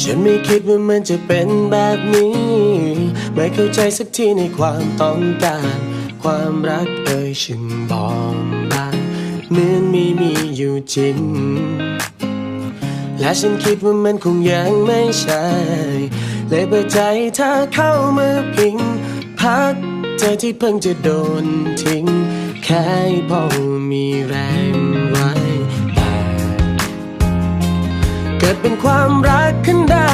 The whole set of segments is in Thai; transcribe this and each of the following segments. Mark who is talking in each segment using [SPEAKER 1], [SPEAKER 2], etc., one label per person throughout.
[SPEAKER 1] ฉันไม่คิดว่ามันจะเป็นแบบนี้ ไม่เข้าใจสักทีในความต้องการ ความรักเอ่ยฉันบอกบางเหมือนมีมีอยู่จริง และฉันคิดว่ามันคงยังไม่ใช่เลยเปิดใจเธอเข้ามาพิง พักใจที่เพิ่งจะโดนทิ้ง แค่พอมีแรง ดเป็นความรักขึ้นได้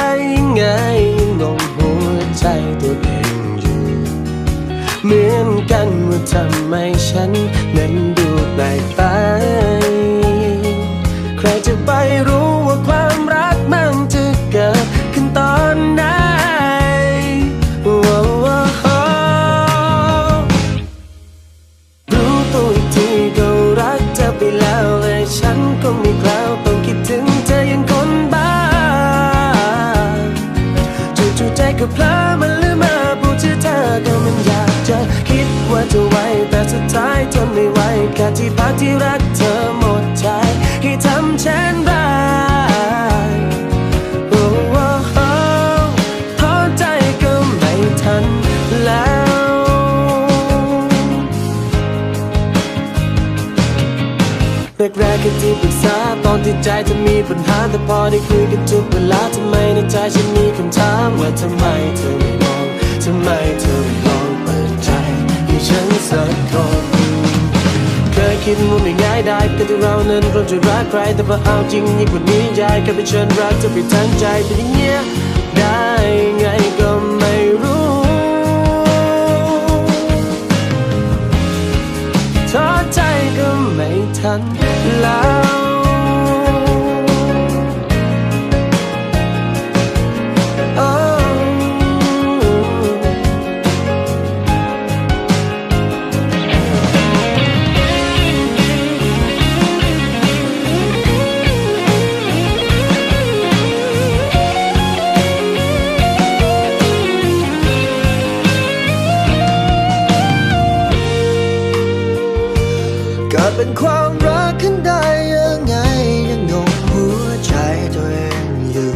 [SPEAKER 1] แค่ที่พักที่รักเธอหมดใจให้ทำเช่นไรโอ้โอ้โท้อใจก็ไม่ทันแล้ว แรกๆก็ที่ปรึกษาตอนที่ใจจะมีปัญหาแต่พอได้คุยกันทุกเวลาทำไมในใจฉันมีคำถามว่าทำไมเธอไม่มองทำไมเธอไม่ คิดว่าไม่ง่ายได้ก็ที่เรานั้นเราจะรักใครแต่พอเอาจริงยิ่งกว่านี้ยายก็ไปเชิญรักจะไปทั้งใจเป็นอย่างเงี้ยได้ไงก็ไม่รู้ท้อใจก็ไม่ทันลา
[SPEAKER 2] เป็นความรักขึ้นได้ยังไงยังงงหัวใจตัวเองอยู่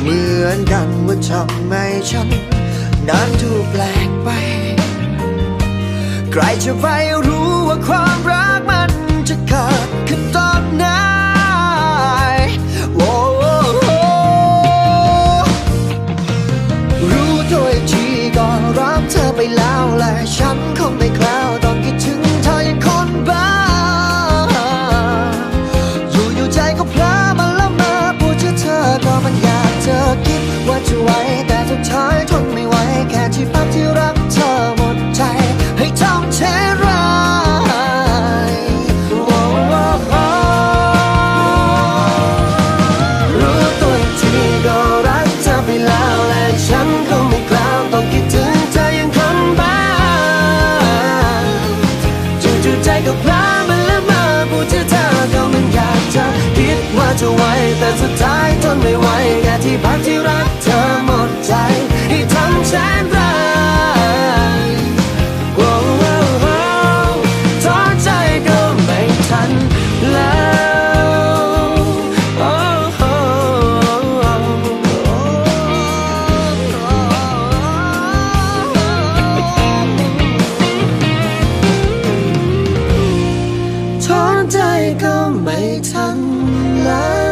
[SPEAKER 2] เหมือนกันว่าทำไมฉัน นั้นถูกแปลกไป ใครจะไปรู้ว่าความรักมันจะเกิดขึ้นตอ ช้อนใจก็ไม่ทัน
[SPEAKER 1] แล้ว